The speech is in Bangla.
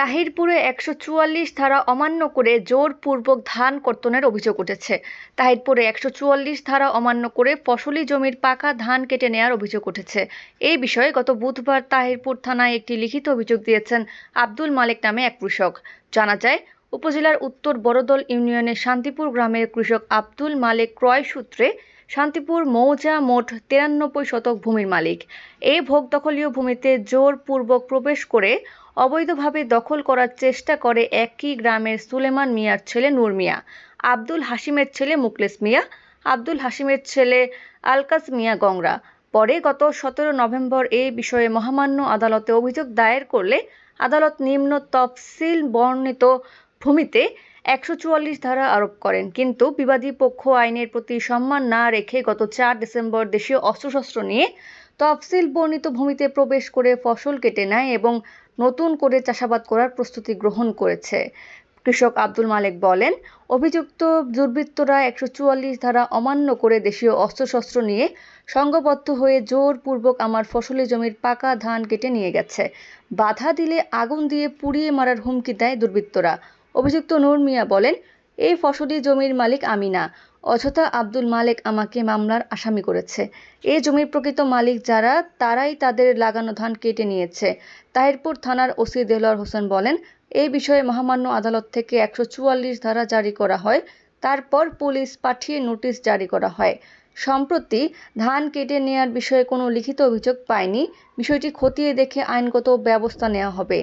তাহিরপুরে একশো চুয়াল্লিশ ধারা অমান্য করে জোরপূর্বক ধান কর্তনের অভিযোগ উঠেছে। তাহিরপুরে একশো চুয়াল্লিশ ধারা অমান্য করে ফসলি জমির পাকা ধান কেটে নেওয়ার অভিযোগ উঠেছে। এই বিষয়ে গত বুধবার তাহিরপুর থানায় একটি লিখিত অভিযোগ দিয়েছেন আব্দুল মালিক নামে এক কৃষক। জানা যায়, উপজেলার উত্তর বড়দল ইউনিয়নের শান্তিপুর গ্রামের কৃষক আব্দুল মালিক ক্রয় সূত্রে শান্তিপুর, মৌজা মোট তিরানব্বই শতক ভূমির মালিক। এই ভোগ দখলীয় ভূমিতে জোরপূর্বক প্রবেশ করে অবৈধভাবে দখল করার চেষ্টা করে একই গ্রামের সুলেমান মিয়ার ছেলে নূর মিয়া, আব্দুল হাসিমের ছেলে মুকলেস মিয়া, আব্দুল হাসিমের ছেলে আলকাস মিয়া গংরা। পরে গত সতেরো নভেম্বর এই বিষয়ে মহামান্য আদালতে অভিযোগ দায়ের করলে আদালত নিম্ন তফসিল বর্ণিত ভূমিতে একশো চুয়াল্লিশ ধারা আরোপ করেন। কিন্তু বিবাদী পক্ষ আইনের প্রতি সম্মান না রেখে গত চার ডিসেম্বর দেশীয় অস্ত্রশস্ত্র নিয়ে তফসিল বর্ণিত ভূমিতে প্রবেশ করে ফসল কেটে নেয় এবং নতুন করে চাষাবাদ করার প্রস্তুতি গ্রহণ করেছে। কৃষক আব্দুল মালেক বলেন, অভিযুক্ত দুর্বৃত্তরা একশো চুয়াল্লিশ ধারা অমান্য করে দেশীয় অস্ত্রশস্ত্র নিয়ে সংঘবদ্ধ হয়ে জোরপূর্বক আমার ফসলি জমির পাকা ধান কেটে নিয়ে গেছে। বাধা দিলে আগুন দিয়ে পুড়িয়ে মারার হুমকি দেয় দুর্বৃত্তরা। অভিযুক্ত নূর মিয়া বলেন, এই ফসলি জমির মালিক আমি না অযথা আব্দুল মালেক আমাকে মামলার আসামি করেছে। এই জমির প্রকৃত মালিক যারা, তারাই তাদের লাগানো ধান কেটে নিয়েছে। তাহিরপুর থানার ওসি দেলোয়ার হোসেন বলেন, এই বিষয়ে মহামান্য আদালত থেকে একশো চুয়াল্লিশ ধারা জারি করা হয়। তারপর পুলিশ পাঠিয়ে নোটিশ জারি করা হয়। সম্প্রতি ধান কেটে নেয়ার বিষয়ে কোনো লিখিত অভিযোগ পায়নি। বিষয়টি খতিয়ে দেখে আইনগত ব্যবস্থা নেওয়া হবে।